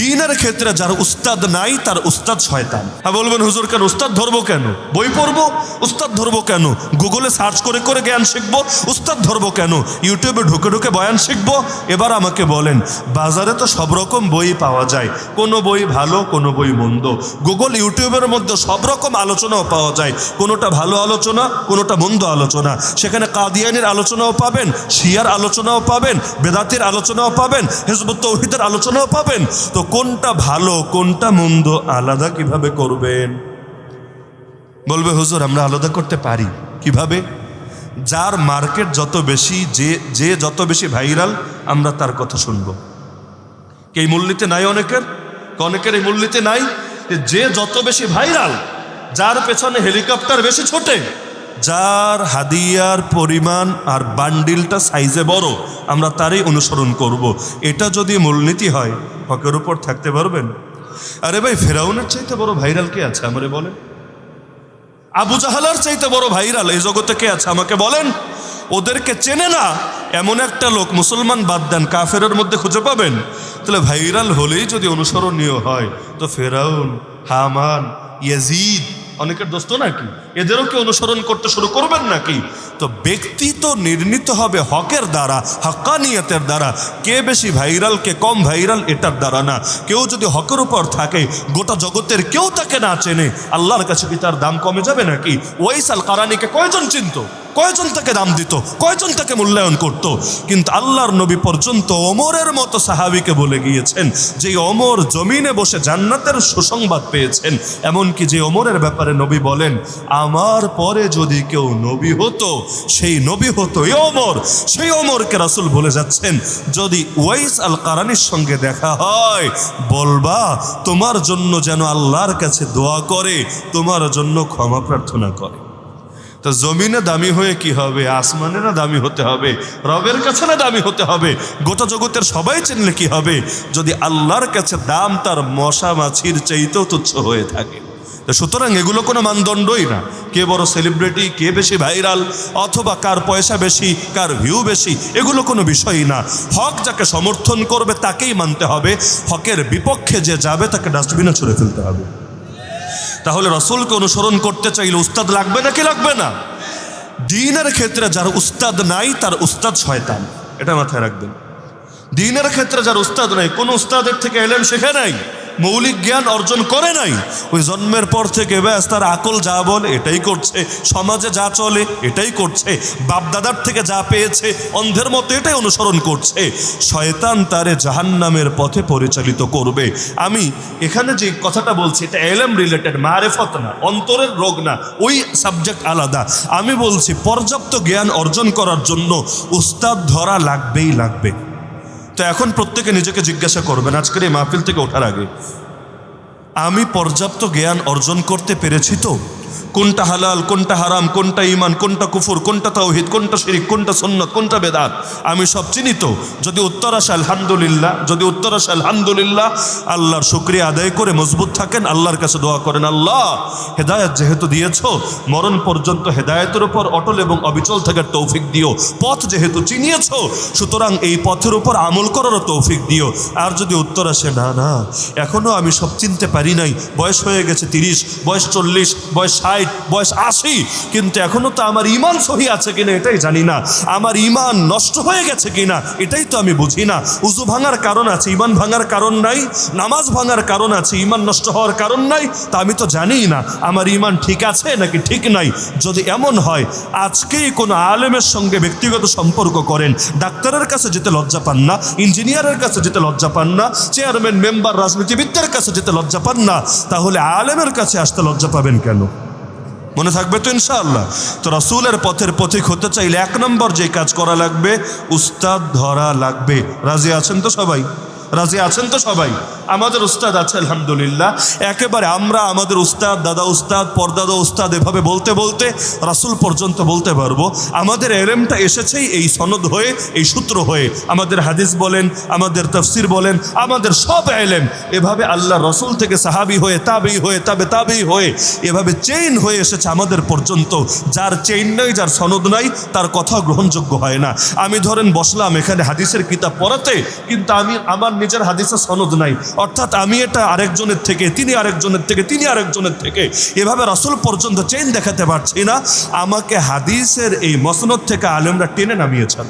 দিনের ক্ষেত্রে যার উস্তাদ নাই, তার উস্তাদ শয়তান। হ্যাঁ বলবেন, হুজুর, কেন? উস্তাদ ধরবো কেন? বই পড়ব? উস্তাদ ধরবো কেন? গুগলে সার্চ করে করে জ্ঞান শিখব? উস্তাদ ধরবো কেন? ইউটিউবে ঢুকে ঢুকে বয়ান শিখব? এবার আমাকে বলেন, বাজারে তো সব রকম বই পাওয়া যায়। কোনো বই ভালো, কোনো বই মন্দ। গুগল ইউটিউবের মধ্যে সব রকম আলোচনাও পাওয়া যায়। কোনোটা ভালো আলোচনা, কোনোটা মন্দ আলোচনা। সেখানে কাদিয়ানির আলোচনাও পাবেন, শিয়ার আলোচনাও পাবেন, বেদাতির আলোচনাও পাবেন, হেজবুত তৌহিদের আলোচনাও পাবেন। তো কোনটা ভালো, কোনটা মন্দ, আলাদা কীভাবে করবেন? বলবে, হুজুর, আমরা আলাদা করতে পারি। কীভাবে? যার মার্কেট যত বেশি, যে যে যত বেশি ভাইরাল, আমরা তার কথা শুনব। এই মূল্যতে নাই অনেকের? অনেকের এই মূল্যতে নাই যে যত বেশি ভাইরাল, যার পেছনে হেলিকপ্টার বেশি ছোটে যার হাদিয়ার পরিমাণ আর বান্ডিলটা সাইজে বড়, আমরা তারই অনুসরণ করব। এটা যদি মূলনীতি হয়, হকের উপর থাকতে পারবেন? আরে ভাই, ফেরাউনের চাইতে বড় ভাইরাল কে আছে, আমারে বলেন? আবু জাহালার চাইতে বড় ভাইরাল, এই জগতে কে আছে, আমাকে বলেন? ওদেরকে চেনে না, এমন একটা লোক মুসলমান বাদ দেন, কাফেরের মধ্যে খুঁজে পাবেন? তাহলে ভাইরাল হলেই যদি অনুসরণীয় হয়, তো ফেরাউন, হামান, ইয়াজিদ অনেকের দোস্ত নাকি? এদেরও কি অনুসরণ করতে শুরু করবেন নাকি? তো ব্যক্তি তো নির্ণীত হবে হকের দ্বারা, হকানিয়তের দ্বারা। কে বেশি ভাইরাল কে কম ভাইরাল এটার দ্বারা না। কেউ যদি হকের উপর থাকে, গোটা জগতের কেউ তাকে না চেনে, আল্লাহর কাছে কি তার দাম কমে যাবে নাকি? ওই সাল কারানিকে কয়জন চিনত? কয়জন তাকে দাম দিত? কয়জন তাকে মূল্যায়ন করত? কিন্তু আল্লাহর নবী পর্যন্ত অমরের মতো সাহাবিকে বলে গিয়েছেন যে অমর জমিনে বসে জান্নাতের সুসংবাদ পেয়েছেন, এমনকি যে অমরের ব্যাপারে নবী বলেন, আমার পরে যদি কেউ নবী হতো, সেই নবী হতো এই অমর সেই অমরকে রাসুল বলে যাচ্ছেন, যদি ওয়াইস আল কারানির সঙ্গে দেখা হয়, বলবা, তোমার জন্য যেন আল্লাহর কাছে দোয়া করে, তোমার জন্য ক্ষমা প্রার্থনা করে। তো জমিনে দামি হয়ে কি হবে? আসমানে না দামি হতে হবে। রবের কাছে না দামি হতে হবে। গোটা জগতের সবাই চিনলে কি হবে? যদি আল্লাহর কাছে দাম তার মশা মাছির চাইতেও তুচ্ছ হয়ে থাকে। তো সুতরাং এগুলো কোনো মানদণ্ডই না। কে বড় সেলিব্রিটি কে বেশি ভাইরাল অথবা কার পয়সা বেশি, কার ভিউ বেশি, এগুলো কোনো বিষয়ই না। হক যাকে সমর্থন করবে তাকেই মানতে হবে। হকের বিপক্ষে যে যাবে তাকে ডাস্টবিনে ছুড়ে ফেলতে হবে। তাহলে রসুলকে অনুসরণ করতে চাইলে উস্তাদ লাগবে না কি লাগবে না? দিনের ক্ষেত্রে যার উস্তাদ নাই, তার উস্তাদ শয়তান। এটা মাথায় রাখবেন। দিনের ক্ষেত্রে যার উস্তাদ নাই, কোন উস্তাদের থেকে এলেন শেখে নাই। মৌলিক জ্ঞান অর্জন করে নাই। ওই জন্মের পর থেকে ব্যাস তার আকল যা বলে এটাই করছে। সমাজে যা চলে এটাই করছে। বাপদাদার থেকে যা পেয়েছে অন্ধের মতো এটাই অনুসরণ করছে। শয়তান তারে জাহান্নামের পথে পরিচালিত করবে। আমি এখানে যে কথাটা বলছি, এটা এলএম রিলেটেড মারেফত না, অন্তরের রোগ না, ওই সাবজেক্ট আলাদা। আমি বলছি, পর্যাপ্ত জ্ঞান অর্জন করার জন্য উস্তাদ ধরা লাগবেই লাগবে। তো এখন প্রত্যেকে নিজেকে জিজ্ঞাসা করবেন, আজকের এই মাহফিল থেকে ওঠার আগে, আমি পর্যাপ্ত জ্ঞান অর্জন করতে পেরেছি তো? কোনটা হালাল, কোনটা হারাম, কোনটা ইমান কোনটা কুফুর, কোনটা তাওহিদ, কোনটা শিরিক, কোনটা সন্ন্যত কোনটা বেদাত? আমি সব চিনি তো। যদি উত্তর আসে, আলহামদুলিল্লাহ। যদি উত্তর আসে, আলহামদুলিল্লাহ। আল্লাহর শুক্রিয়া আদায় করে মজবুত থাকেন, আল্লাহর কাছে দোয়া করেন, আল্লাহ, হেদায়ত যেহেতু দিয়েছ, মরণ পর্যন্ত হেদায়তের উপর অটল এবং অবিচল থাকার তৌফিক দিও। পথ যেহেতু চিনিয়েছ, সুতরাং এই পথের উপর আমল করারও তৌফিক দিও। আর যদি উত্তর আসে, না না এখনও আমি সব চিনতে পারি নাই, বয়স হয়ে গেছে তিরিশ, বয়স চল্লিশ, বয়স ষাট, বয়স আশি, কিন্তু এখনও তো আমার ইমান সহি আছে কিনা এটাই জানি না। আমার ইমান নষ্ট হয়ে গেছে কিনা এটাই তো আমি বুঝি না। উজু ভাঙার কারণ আছে ইমান ভাঙার কারণ নাই, নামাজ ভাঙার কারণ আছে ইমান নষ্ট হওয়ার কারণ নাই, তা আমি তো জানিই না। আমার ইমান ঠিক আছে নাকি ঠিক নাই? যদি এমন হয়, আজকেই কোনো আলেমের সঙ্গে ব্যক্তিগত সম্পর্ক করেন। ডাক্তারের কাছে যেতে লজ্জা পান না, ইঞ্জিনিয়ারের কাছে যেতে লজ্জা পান না, চেয়ারম্যান, মেম্বার, রাজনীতিবিদদের কাছে যেতে লজ্জা পান না, তাহলে আলেমের কাছে আসতে লজ্জা পাবেন কেন? মনে থাকবে তো ইনশাআল্লাহ? তো রাসূলের পথের পথিক হতে চাইলে এক নম্বর যে কাজ করা লাগবে, উস্তাদ ধরা লাগবে। রাজি আছেন তো সবাই? রাজি আছেন তো সবাই? আমাদের উস্তাদ আছে, আলহামদুলিল্লাহ। একেবারে আমরা আমাদের উস্তাদ, দাদা উস্তাদ, পরদাদা উস্তাদ এভাবে বলতে বলতে রাসূল পর্যন্ত বলতে পারব। আমাদের এলেমটা এসেছেই এই সনদ হয়ে, এই সূত্র হয়ে। আমাদের হাদিস বলেন, আমাদের তফসির বলেন, আমাদের সব এলেম এভাবে আল্লাহ রসুল থেকে সাহাবি হয়ে, তাবেই হয়ে, তাবে তাবেই হয়ে, এভাবে চেইন হয়ে এসেছে আমাদের পর্যন্ত। যার চেইন নাই, যার সনদ নাই, তার কথা গ্রহণযোগ্য হয় না। আমি ধরেন বসলাম এখানে হাদিসের কিতাব পড়াতে, কিন্তু আমি আমার নিজের হাদিসে সনদ নাই। অর্থাৎ আমি এটা আরেকজনের থেকে, তিনি আরেকজনের থেকে, তিনি আরেকজনের থেকে এভাবে রসুল পর্যন্ত চেন দেখাতে পারছি না। আমাকে হাদিসের এই মসনদ থেকে আলেমরা টেনে নামিয়েছেন।